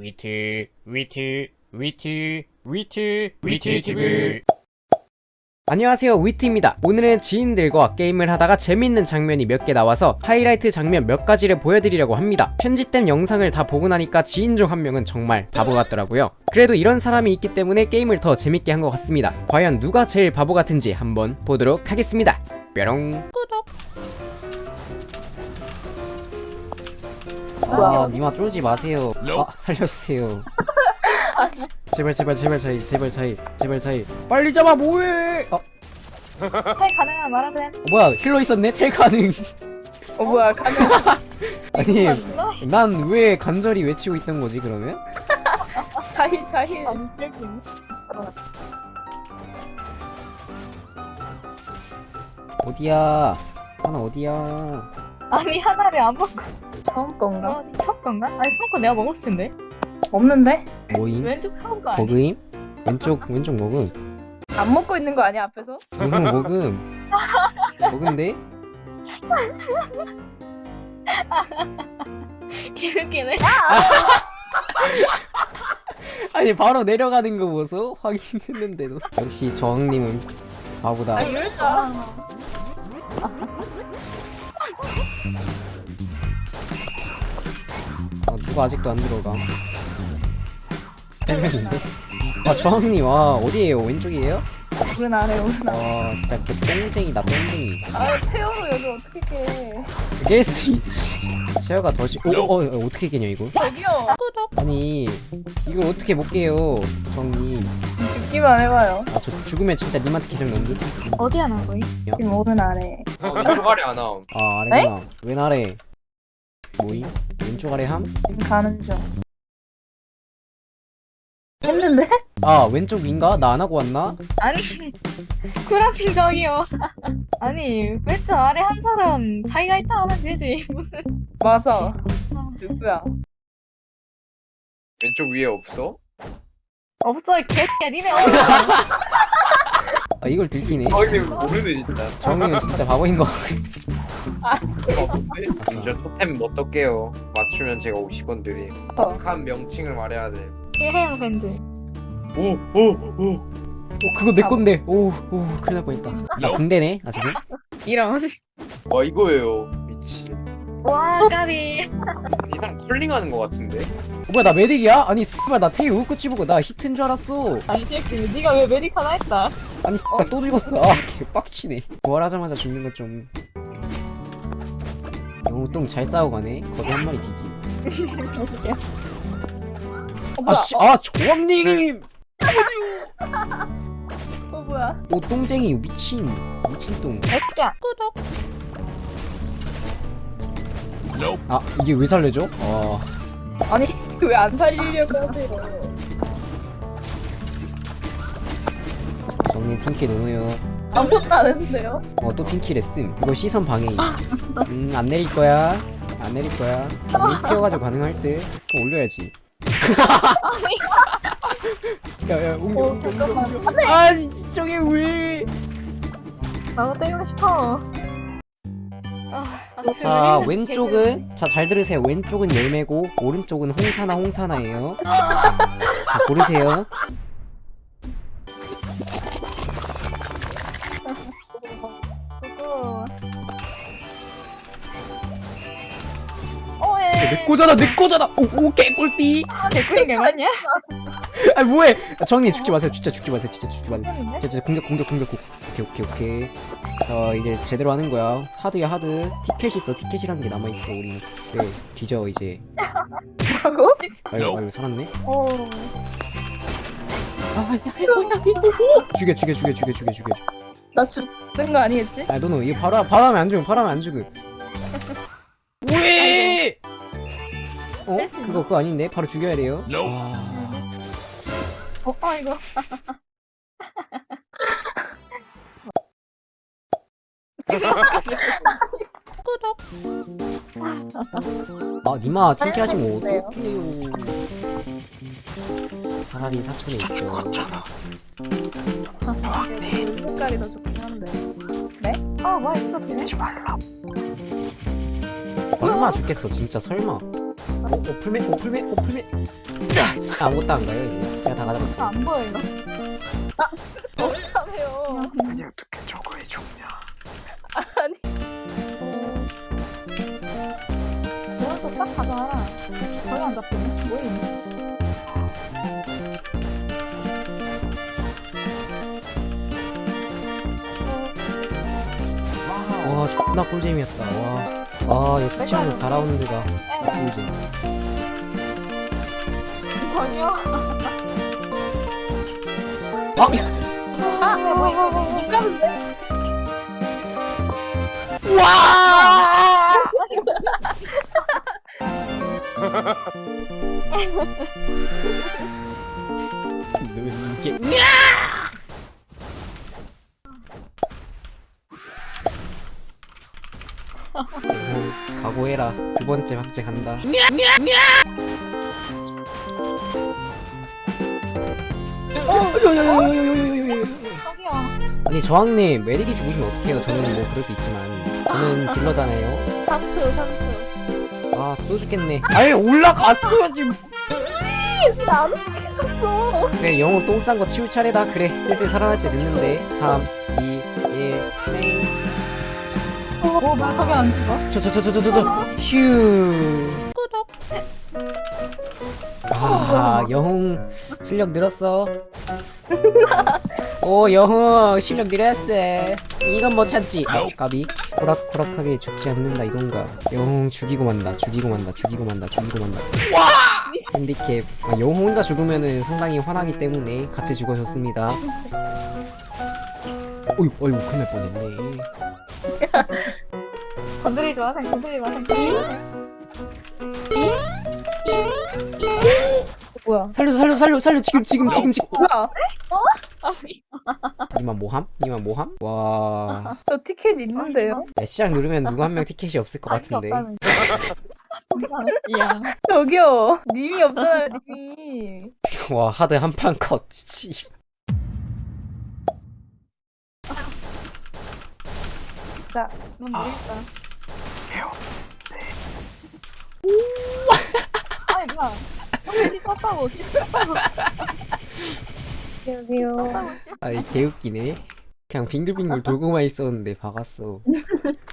위트 위트 위트 위트 위트 TV. 안녕하세요 위트입니다. 오늘은 지인들과 게임을 하다가 재밌는 장면이 몇 개 나와서 하이라이트 장면 몇 가지를 보여드리려고 합니다. 편집된 영상을 다 보고 나니까 지인 중 한 명은 정말 바보 같더라고요. 그래도 이런 사람이 있기 때문에 게임을 더 재밌게 한 것 같습니다. 과연 누가 제일 바보 같은지 한번 보도록 하겠습니다. 뾰롱 아 니마 쫄지 마세요. 아 살려주세요. 제발 제발 제발 자이 제발 자이 제발 자이. 빨리 잡아 뭐해? 어, 텔 가능한 말하셈. 어, 뭐야? 힐러 있었네? 텔 가능. 어 뭐야? 가능. 아니 맞나? 난 왜 간절히 외치고 있던 거지 그러면? 자힐 자힐. 어디야? 하나 어디야? 아니 하나를 안 먹고. 처음 건가? 어, 처음 건가? 아니 처음 거 내가 먹었을 텐데. 없는데? 모임 왼쪽 처음 거 아니? 먹음 왼쪽 왼쪽 먹음 안 먹고 있는 거 아니야 앞에서? 먹음 먹음 먹은데 개웃기네. 아니 바로 내려가는 거 보소 확인했는데도 역시 저항님은 바보다 아 이럴 줄 알았어. 누가 아직도 안 들어가? 세 명인데? 아 저항님 와 어디에요 왼쪽이에요? 오른 아래 오른 아래. 와 진짜 개 똥쟁이다 똥쟁이 아 채워로 여기 어떻게 깨? 깰수 있지 체어가 더 시.. 오, 어, 어, 어떻게 깨냐 이거? 저기요. 아니 이걸 어떻게 못 깨요 정님 죽기만 해봐요. 아 저 죽으면 진짜 님한테 계정 넘기? 어디야 나 거기? 지금 오른 아래. 어, 왼쪽 아래 안 나옴. 아 아래구나 왼 아래 뭐임? 왼쪽 아래 함? 가는 중. 했는데? 아 왼쪽 위인가? 나 안 하고 왔나? 아니 쿠라핀 저기요 아니 왼쪽 아래 한 사람 자기가 있다 하면 되지 무슨 맞아. 누구야? 왼쪽 위에 없어? 없어 개야 니네 어아 이걸 들키네 아 근데 모르네 진짜. 정님은 진짜 바보인 거 저 토템 못 떴게요. 맞추면 제가 50원 드림. 어. 명칭을 말해야 돼. 해양 밴드 오, 오, 오. 오 그거 내 건데 오 오 큰일 날 뻔했다 나 군대네 아 지금? 이런 와 이거예요. 미치. 와 까비 이 사람 컬링하는 거 같은데? 어, 뭐야 나 메딕이야? 아니 씨발 나 테이 우고 찝고 나 히트인 줄 알았어 아니 새끼 니가 왜 메딕 하나 했다 아니 씨발 또 죽었어 아 개빡치네 부활하자마자 죽는 것좀 영우 똥 잘 싸우고 가네. 거기 한 마리 뒤지 어 뭐야? 아씨 아 조왕님! 어 뭐야? 오 똥쟁이 미친. 미친 똥. 액자 아 이게 왜 살려줘? 아. 아니 왜 안 살리려고 하세요? 정님 팀킬 노노요 아무것도 안 했는데요? 어 또 팀킬 했음 그거 시선 방해임 음안 내릴 거야. 안 내릴 거야. 웨이 튀어가지고 가능할 듯. 그거 올려야지. 야야 옮겨 어 옮겨 옮겨 잠깐만. 옮겨. 아 진짜 저게 왜? 나도 때리고 싶어. 아, 아, 자그 왼쪽은? 자 잘 들으세요. 왼쪽은 열매고 오른쪽은 홍사나 홍사나예요. 자 고르세요 내 거잖아 내 거잖아. 오 오 개꿀띠. 개꿀인 게 맞냐? 아 뭐해? 아, 정님 죽지 마세요. 진짜 죽지 마세요. 진짜 죽지 마세요? 자, 자 공격 공격 공격. 오케이 오케이 오케이. 자 이제 제대로 하는 거야. 하드야 하드. 티켓이 있어. 티켓이라는 게 남아있어 우리. 네 뒤져 이제. 뭐라고? 아이고 아이고 살았네. 어. 아 죽여 죽여 죽여 죽여 죽여 죽여. 나 죽는 거 아니겠지? 아 너는 이거 바로 바로 하면 안 죽음 바로 하면 안 죽음 어? 그거 그거 아닌데? 바로 죽여야 돼요. 아... 어, 아 이거. 아 니마 팀키 하시면 어떡해요? 어떡해요. 차라리 사촌에 있죠 색깔이 더 좋긴 한데. 아 맛있어 그래 얼마 죽겠어 진짜 설마 어, 오플맨 오플맨 오플맨 아무것도 안 가요 이제. 제가 다 가져갔어요. 안 보여요. 어떡하me요? 아니 어떻게 저거에 좋냐? 아니. 내가 또딱 가자. 거의 안 잡히네. 뭐야? 와 존나 꿀잼이었다. 와 아 역시 친구는 4라운드가 꿀잼 전혀. 아! 아, 뭐 이거 뭐못 가는데 이게 각오해라 두 번째 박제 간다. 아니 저항님 메릭이 죽으시면 어떡해요 저는 뭐 그럴 수 있지만 저는 딜러잖아요 3초 3초 아 또 죽겠네 아니 올라갔어야지 나안 움직여줬어 그래 영웅 똥 싼 거 치울 차례다 그래 슬슬 살아날 때 됐는데 3 2 1 땡. 뭐, 뭐, 저기 안 죽어? 저 저 저 저 저 저 휴. 아 영웅 실력 늘었어. 오 영웅 실력 늘었어. 이건 못 참지. 아, 까비. 호락호락하게 죽지 않는다 이건가. 영웅 죽이고 만다 죽이고 만다 죽이고 만다 죽이고 만다. 와! 핸디캡. 아, 영웅 혼자 죽으면은 상당히 화나기 때문에 같이 죽어줬습니다. 어휴 어휴 큰일 날 뻔했네 건드리지 마세요. 건드리지 마세요. 마세요. 뭐야 살려줘 살려줘 살려 살려 지금 지금 지금 지금 뭐야 아니, 니만 모함? 니만 모함? 와 저 티켓 있는데요 야, 시작 누르면 누구 한 명 티켓이 없을 것 같은데 없다는 이야. 저기요 님이 없잖아요 님이 와 하드 한 판 컷. 씨. 넌 모르겠다. 아니, 뭐야. 혹시 썼다고. 여기요 썼다고. 아이 개웃기네. 그냥 빙글빙글 돌고만 있었는데 박았어.